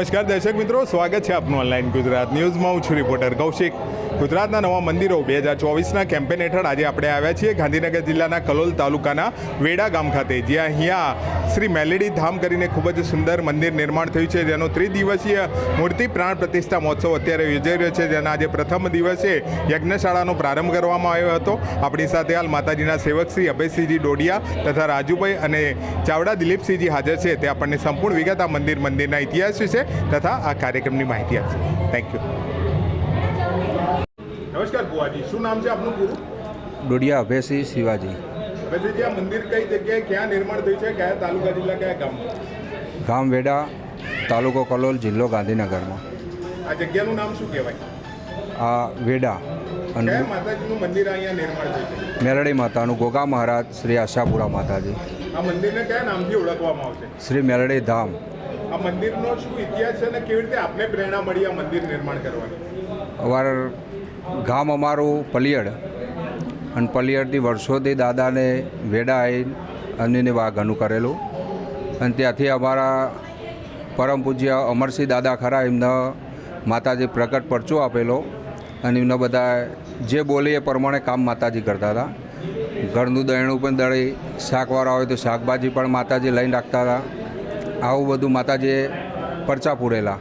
નમસ્કાર દર્શક મિત્રો, સ્વાગત છે આપનું ઓનલાઈન ગુજરાત ન્યૂઝમાં હું છું રિપોર્ટર કૌશિક. ગુજરાતના નવા મંદિરો બે હજાર ચોવીસના કેમ્પેન હેઠળ આજે આપણે આવ્યા છીએ ગાંધીનગર જિલ્લાના કલોલ તાલુકાના વેડા ગામ ખાતે, જ્યાં અહીંયા શ્રી મેલેડી ધામ કરીને ખૂબ જ સુંદર મંદિર નિર્માણ થયું છે. જેનો ત્રિદિવસીય મૂર્તિ પ્રાણ પ્રતિષ્ઠા મહોત્સવ અત્યારે યોજાઈ રહ્યો છે, જેના આજે પ્રથમ દિવસે યજ્ઞશાળાનો પ્રારંભ કરવામાં આવ્યો હતો. આપણી સાથે હાલ માતાજીના સેવક શ્રી અભયસિંહજી ડોડિયા તથા રાજુભાઈ અને ચાવડા દિલીપસિંહજી હાજર છે. તે આપણને સંપૂર્ણ વિગત આ મંદિર મંદિરના ઇતિહાસ વિશે તથા આ કાર્યક્રમની માહિતી આપશે. થેન્ક યુ નમસ્કાર બુઆજી શું નામ છે આપનું પૂરું? ડોડિયા અભયસિંહ શિવાજી. અભયસિંહજી આ મંદિર કઈ જગ્યાએ ક્યાં નિર્માણ થયું છે? કયા તાલુકા જિલ્લા કયા ગામમાં? ગામ વેડા તાલુકો કલોલ જિલ્લો ગાંધીનગરમાં. આ જગ્યાનું નામ શું કહેવાય? આ વેડા. અને માતાજીનું મંદિર અહીંયા નિર્માણ થયું છે? મેલડી માતાનું ગોગા મહારાજ શ્રી આશાપુરા માતાજી. આ મંદિરને કયા નામથી ઓળખવામાં આવશે? શ્રી મેલડી ધામ. આ મંદિરનો શું ઇતિહાસ છે અને કેવી રીતે આપને પ્રેરણા મળી આ મંદિર નિર્માણ કરવાની? અમાર ગામ અમારું પલિયડ. અને પલિયડથી વર્ષોથી દાદાને વેડા આવીને અન્યને વાઘનું કરેલું અને ત્યાંથી અમારા પરમ પૂજ્ય અમરસિંહ દાદા ખરા એમને માતાજી પ્રગટ પરચો આપેલો. અને એમને બધા જે બોલે એ પ્રમાણે કામ માતાજી કરતા હતા. ઘરનું દયણું પણ દળી, શાકવાળા હોય તો શાકભાજી પણ માતાજી લઈને રાખતા હતા. આવું બધું માતાજીએ પરચા પૂરેલા.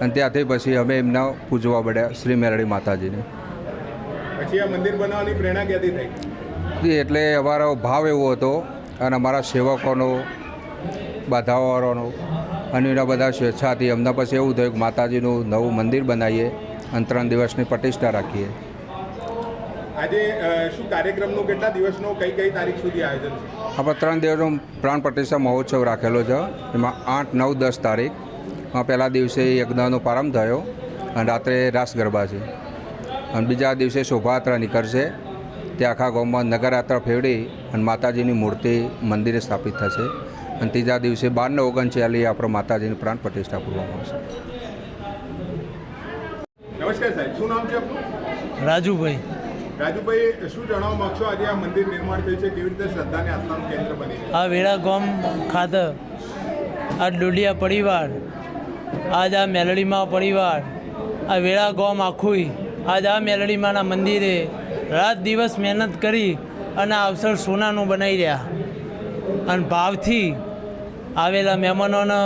અને ત્યાંથી પછી અમે એમના પૂજવા પડ્યા શ્રી મેરડી માતાજીને. પછી આ મંદિર બનાવવાની પ્રેરણા ક્યાંથી થઈ? એટલે અમારો ભાવ એવો હતો અને અમારા સેવકોનો બાધાવાળાનો અને એના બધા સ્વેચ્છાથી અમને પછી એવું થયું કે માતાજીનું નવું મંદિર બનાવીએ અને ત્રણ દિવસની પ્રતિષ્ઠા રાખીએ. આજે શું કાર્યક્રમનું કેટલા દિવસનો કઈ કઈ તારીખ સુધી આયોજન છે? આપણે ત્રણ દિવસનો પ્રાણ પ્રતિષ્ઠા મહોત્સવ રાખેલો છે. એમાં આઠ નવ દસ તારીખ. પહેલા દિવસે યજ્ઞનો પ્રારંભ થયો અને રાત્રે રાસ ગરબા છે. અને બીજા દિવસે શોભાયાત્રા નીકળશે. તે આખા ગામમાં નગરયાત્રા ફેરવી અને માતાજીની મૂર્તિ મંદિરે સ્થાપિત થશે. અને ત્રીજા દિવસે બારને ઓગણચાલીસ આપણે માતાજીની પ્રાણ પ્રતિષ્ઠા પૂરવામાં આવશે. નમસ્કાર સાહેબ શું નામ છે આપનું? રાજુભાઈ. આ મંદિર નિર્માણ આ વેળા ગામ ખાતે આ ડોડિયા પરિવાર, આજ આ મેલડીમાં પરિવાર, આ વેળા ગામ આખું, આજ આ મેલડીમાંના મંદિરે રાત દિવસ મહેનત કરી અને અવસર સોનાનું બનાવી રહ્યા. અને ભાવથી આવેલા મહેમાનોને,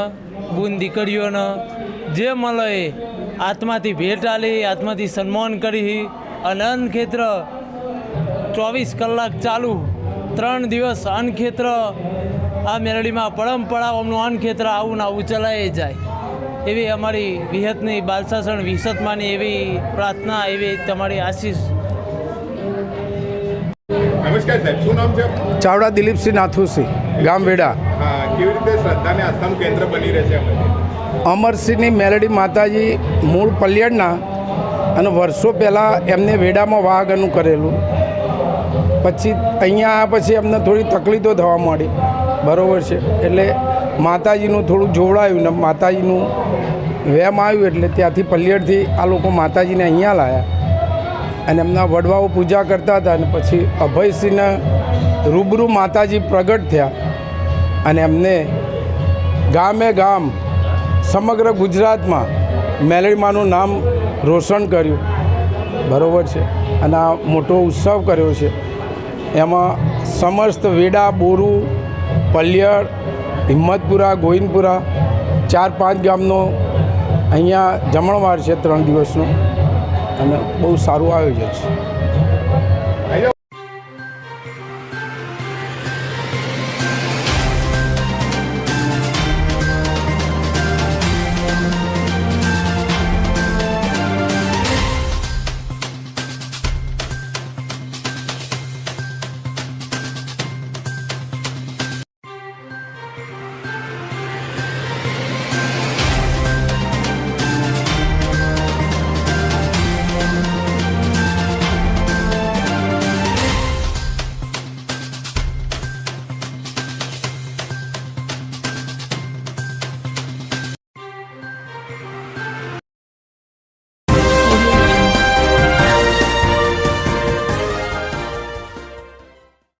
બૂન દીકરીઓને, જે મળે આત્માથી ભેટ આલી, આત્માથી સન્માન કરી અનંત ક્ષેત્ર ચોવીસ કલાક ચાલુ. ત્રણ દિવસ અન્નક્ષેત્ર આ મેરડીમાં પરંપરા અમનું અન્નક્ષેત્ર આવું ને આવું ચલાય જાય. એવી અમારી વિહતની બાલસાસણ વિસતમાની એવી પ્રાર્થના એવી તમારી આશીષ? ચાવડા દિલીપસિંહ નાથુસિંહ ગામ વેડા. કેવી રીતે શ્રદ્ધા આસ્થાનું કેન્દ્ર બની રહે છે આ મંદિર અમરસિંહની મેલડી માતાજી મૂળ પલ્યડના અને વર્ષો પહેલાં એમને વેડામાં વાહગનું કરેલું. પછી અહીંયા આવ્યા પછી એમને થોડી તકલીફો થવા માંડી. બરાબર છે. એટલે માતાજીનું થોડું જોવડાયું ને માતાજીનું વેમ આવ્યું એટલે ત્યાંથી પલ્યડથી આ લોકો માતાજીને અહીંયા લાવ્યા અને એમના વડવાઓ પૂજા કરતા હતા અને પછી અભયસિંહને રૂબરૂ માતાજી પ્રગટ થયા. અને એમને ગામે ગામ સમગ્ર ગુજરાતમાં મેલડીમાનું નામ રોશન કર્યું. બરાબર છે. અને આ મોટો ઉત્સવ કર્યો છે. એમાં સમસ્ત વેડા, બોરુ, પલ્યર, હિંમતપુરા, ગોવિંદપુરા, ચાર પાંચ ગામનો અહીંયા જમણવાર છે ત્રણ દિવસનો. અને બહુ સારું આયોજન છે.